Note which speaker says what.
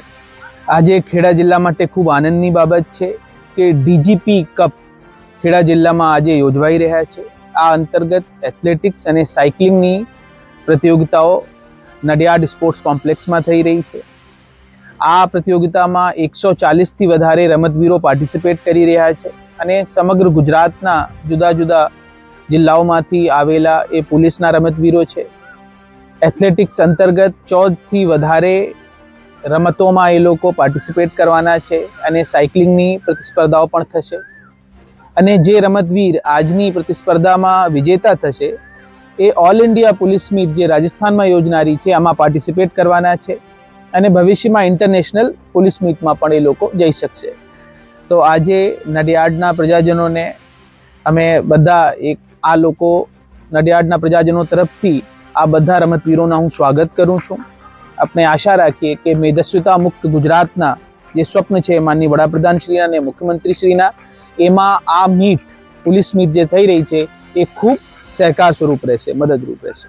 Speaker 1: આજે ખેડા જિલ્લા માટે ખૂબ આનંદની બાબત છે કે ડીજીપી કપ ખેડા જિલ્લામાં આજે યોજવાઈ રહ્યા છે. આ અંતર્ગત એથ્લેટિક્સ અને સાયકલિંગની પ્રતિયોગિતાઓ નડિયાડ સ્પોર્ટ્સ કોમ્પ્લેક્સમાં થઈ રહી છે. આ પ્રતિયોગિતામાં એકસો ચાલીસથી વધારે રમતવીરો પાર્ટિસિપેટ કરી રહ્યા છે અને સમગ્ર ગુજરાતના જુદા જુદા જિલ્લાઓમાંથી આવેલા એ પોલીસના રમતવીરો છે. એથ્લેટિક્સ અંતર્ગત ચૌદથી વધારે રમતોમાં એ લોકો પાર્ટિસિપેટ કરવાના છે અને સાયકલિંગની પ્રતિસ્પર્ધાઓ પણ થશે. અને જે રમતવીર આજની પ્રતિસ્પર્ધામાં વિજેતા થશે, એ ઓલ ઇન્ડિયા પોલીસ મીટ જે રાજસ્થાનમાં યોજનારી છે, આમાં પાર્ટિસિપેટ કરવાના છે અને ભવિષ્યમાં ઇન્ટરનેશનલ પોલીસ મીટમાં પણ એ લોકો જઈ શકશે. તો આજે નડિયાડના પ્રજાજનોને અમે બધા એક આ લોકો નડિયાડના પ્રજાજનો તરફથી આ બધા રમતવીરોના હું સ્વાગત કરું છું. આપણે આશા રાખીએ કે મેદસ્વીતા મુક્ત ગુજરાતના જે સ્વપ્ન છે માનની વડાપ્રધાન શ્રીના અને મુખ્યમંત્રી શ્રીના એમાં આ મીટ, પોલીસ મીટ જે થઈ રહી છે, એ ખૂબ સહકાર સ્વરૂપ રહેશે, મદદરૂપ રહેશે.